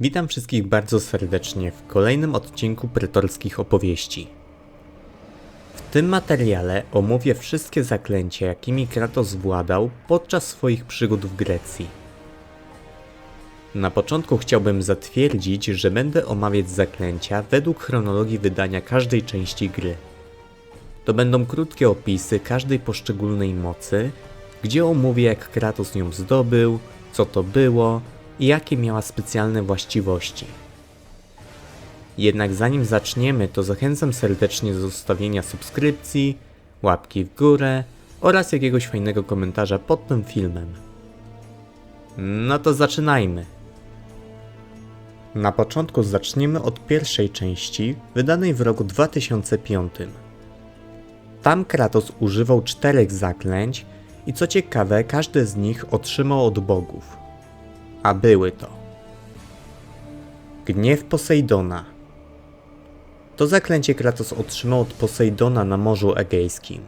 Witam wszystkich bardzo serdecznie w kolejnym odcinku pretorskich opowieści. W tym materiale omówię wszystkie zaklęcia, jakimi Kratos władał podczas swoich przygód w Grecji. Na początku chciałbym zatwierdzić, że będę omawiać zaklęcia według chronologii wydania każdej części gry. To będą krótkie opisy każdej poszczególnej mocy, gdzie omówię jak Kratos ją zdobył, co to było i jakie miała specjalne właściwości. Jednak zanim zaczniemy, to zachęcam serdecznie do zostawienia subskrypcji, łapki w górę oraz jakiegoś fajnego komentarza pod tym filmem. No to zaczynajmy. Na początku zaczniemy od pierwszej części, wydanej w roku 2005. Tam Kratos używał czterech zaklęć i co ciekawe, każde z nich otrzymał od bogów. A były to Gniew Posejdona. To zaklęcie Kratos otrzymał od Posejdona na Morzu Egejskim.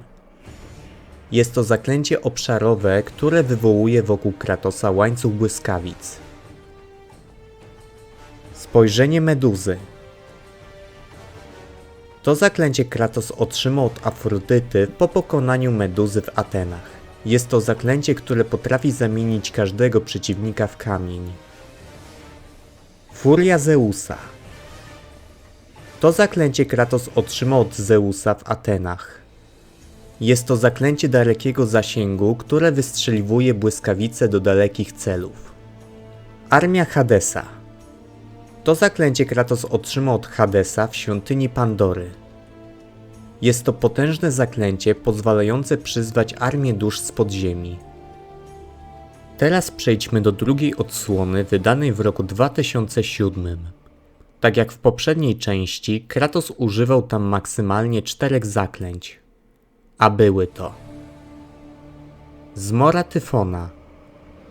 Jest to zaklęcie obszarowe, które wywołuje wokół Kratosa łańcuch błyskawic. Spojrzenie Meduzy. To zaklęcie Kratos otrzymał od Afrodyty po pokonaniu Meduzy w Atenach. Jest to zaklęcie, które potrafi zamienić każdego przeciwnika w kamień. Furia Zeusa. To zaklęcie Kratos otrzymał od Zeusa w Atenach. Jest to zaklęcie dalekiego zasięgu, które wystrzeliwuje błyskawice do dalekich celów. Armia Hadesa. To zaklęcie Kratos otrzymał od Hadesa w świątyni Pandory. Jest to potężne zaklęcie pozwalające przyzwać armię dusz z podziemi. Teraz przejdźmy do drugiej odsłony wydanej w roku 2007. Tak jak w poprzedniej części, Kratos używał tam maksymalnie czterech zaklęć. A były to Zmora Tyfona.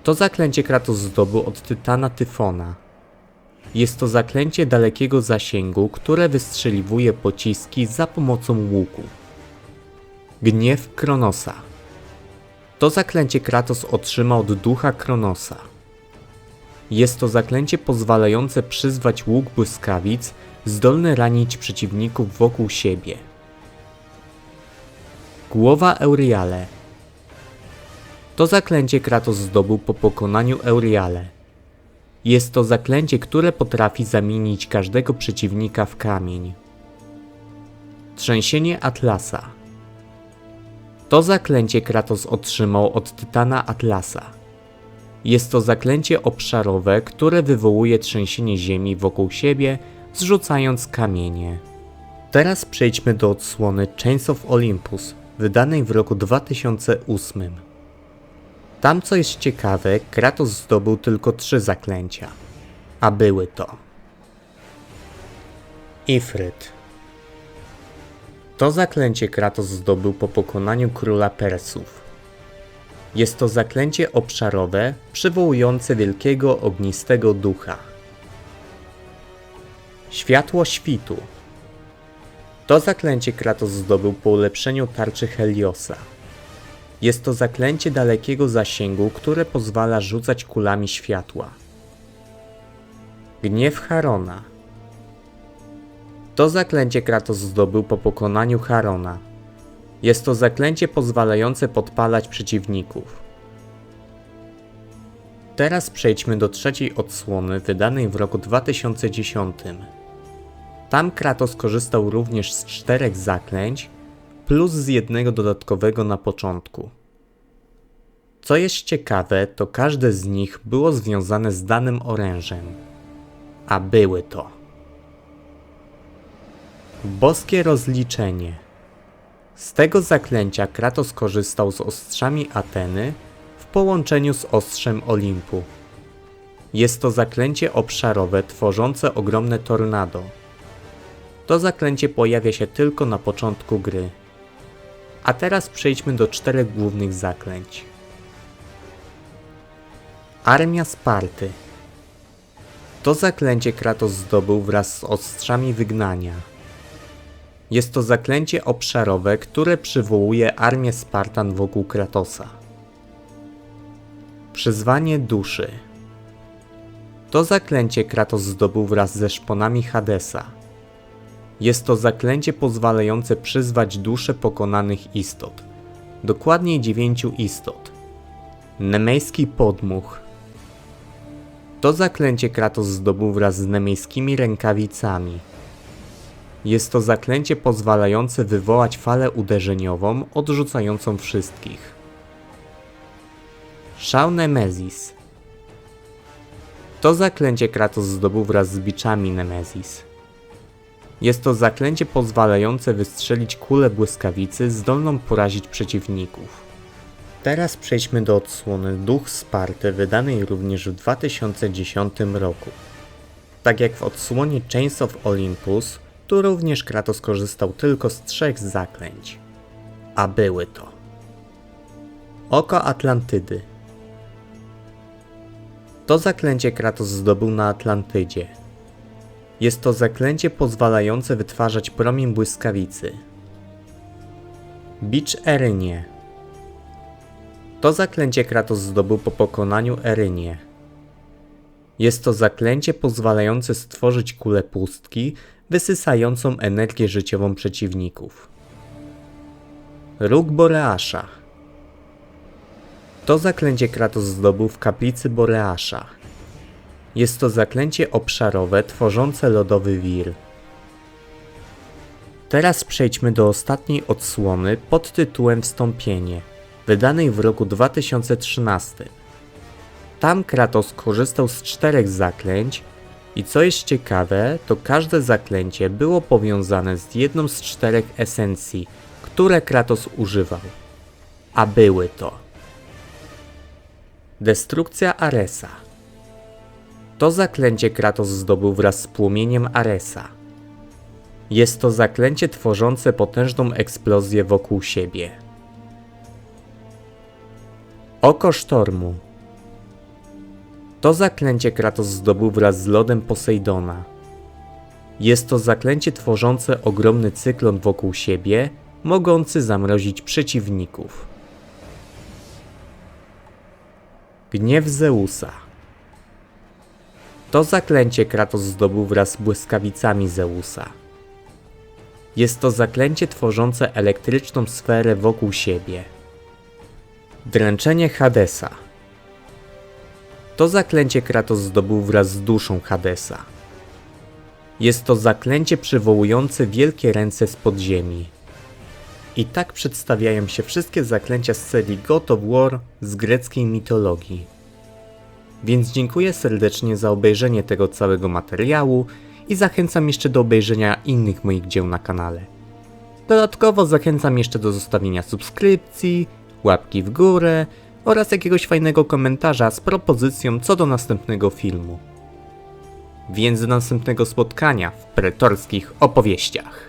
To zaklęcie Kratos zdobył od Tytana Tyfona. Jest to zaklęcie dalekiego zasięgu, które wystrzeliwuje pociski za pomocą łuku. Gniew Kronosa. To zaklęcie Kratos otrzymał od ducha Kronosa. Jest to zaklęcie pozwalające przyzwać łuk błyskawic, zdolny ranić przeciwników wokół siebie. Głowa Euriale. To zaklęcie Kratos zdobył po pokonaniu Euriale. Jest to zaklęcie, które potrafi zamienić każdego przeciwnika w kamień. Trzęsienie Atlasa. To zaklęcie Kratos otrzymał od Tytana Atlasa. Jest to zaklęcie obszarowe, które wywołuje trzęsienie ziemi wokół siebie, zrzucając kamienie. Teraz przejdźmy do odsłony Chains of Olympus, wydanej w roku 2008. Tam co jest ciekawe, Kratos zdobył tylko trzy zaklęcia. A były to Ifryt. To zaklęcie Kratos zdobył po pokonaniu króla Persów. Jest to zaklęcie obszarowe przywołujące wielkiego ognistego ducha. Światło świtu. To zaklęcie Kratos zdobył po ulepszeniu tarczy Heliosa. Jest to zaklęcie dalekiego zasięgu, które pozwala rzucać kulami światła. Gniew Harona. To zaklęcie Kratos zdobył po pokonaniu Harona. Jest to zaklęcie pozwalające podpalać przeciwników. Teraz przejdźmy do trzeciej odsłony wydanej w roku 2010. Tam Kratos korzystał również z czterech zaklęć, plus z jednego dodatkowego na początku. Co jest ciekawe, to każde z nich było związane z danym orężem. A były to Boskie rozliczenie. Z tego zaklęcia Kratos korzystał z ostrzami Ateny w połączeniu z ostrzem Olimpu. Jest to zaklęcie obszarowe tworzące ogromne tornado. To zaklęcie pojawia się tylko na początku gry. A teraz przejdźmy do czterech głównych zaklęć. Armia Sparty. To zaklęcie Kratos zdobył wraz z ostrzami wygnania. Jest to zaklęcie obszarowe, które przywołuje armię Spartan wokół Kratosa. Przyzwanie duszy. To zaklęcie Kratos zdobył wraz ze szponami Hadesa. Jest to zaklęcie pozwalające przyzwać dusze pokonanych istot. Dokładniej dziewięciu istot. Nemejski podmuch. To zaklęcie Kratos zdobył wraz z nemejskimi rękawicami. Jest to zaklęcie pozwalające wywołać falę uderzeniową odrzucającą wszystkich. Szał Nemezis. To zaklęcie Kratos zdobył wraz z biczami Nemezis. Jest to zaklęcie pozwalające wystrzelić kulę błyskawicy zdolną porazić przeciwników. Teraz przejdźmy do odsłony Duch Sparty wydanej również w 2010 roku. Tak jak w odsłonie Chains of Olympus, tu również Kratos korzystał tylko z trzech zaklęć. A były to Oko Atlantydy. To zaklęcie Kratos zdobył na Atlantydzie. Jest to zaklęcie pozwalające wytwarzać promień błyskawicy. Bicz Erynie. To zaklęcie Kratos zdobył po pokonaniu Erynie. Jest to zaklęcie pozwalające stworzyć kulę pustki, wysysającą energię życiową przeciwników. Róg Boreasza. To zaklęcie Kratos zdobył w kaplicy Boreasza. Jest to zaklęcie obszarowe tworzące lodowy wir. Teraz przejdźmy do ostatniej odsłony pod tytułem Wstąpienie, wydanej w roku 2013. Tam Kratos korzystał z czterech zaklęć i co jest ciekawe, to każde zaklęcie było powiązane z jedną z czterech esencji, które Kratos używał. A były to Destrukcja Aresa. To zaklęcie Kratos zdobył wraz z płomieniem Aresa. Jest to zaklęcie tworzące potężną eksplozję wokół siebie. Oko Sztormu. To zaklęcie Kratos zdobył wraz z lodem Posejdona. Jest to zaklęcie tworzące ogromny cyklon wokół siebie, mogący zamrozić przeciwników. Gniew Zeusa. To zaklęcie Kratos zdobył wraz z błyskawicami Zeusa. Jest to zaklęcie tworzące elektryczną sferę wokół siebie. Dręczenie Hadesa. To zaklęcie Kratos zdobył wraz z duszą Hadesa. Jest to zaklęcie przywołujące wielkie ręce z podziemi. I tak przedstawiają się wszystkie zaklęcia z serii God of War z greckiej mitologii. Więc dziękuję serdecznie za obejrzenie tego całego materiału i zachęcam jeszcze do obejrzenia innych moich dzieł na kanale. Dodatkowo zachęcam jeszcze do zostawienia subskrypcji, łapki w górę oraz jakiegoś fajnego komentarza z propozycją co do następnego filmu. Więc do następnego spotkania w pretorskich opowieściach.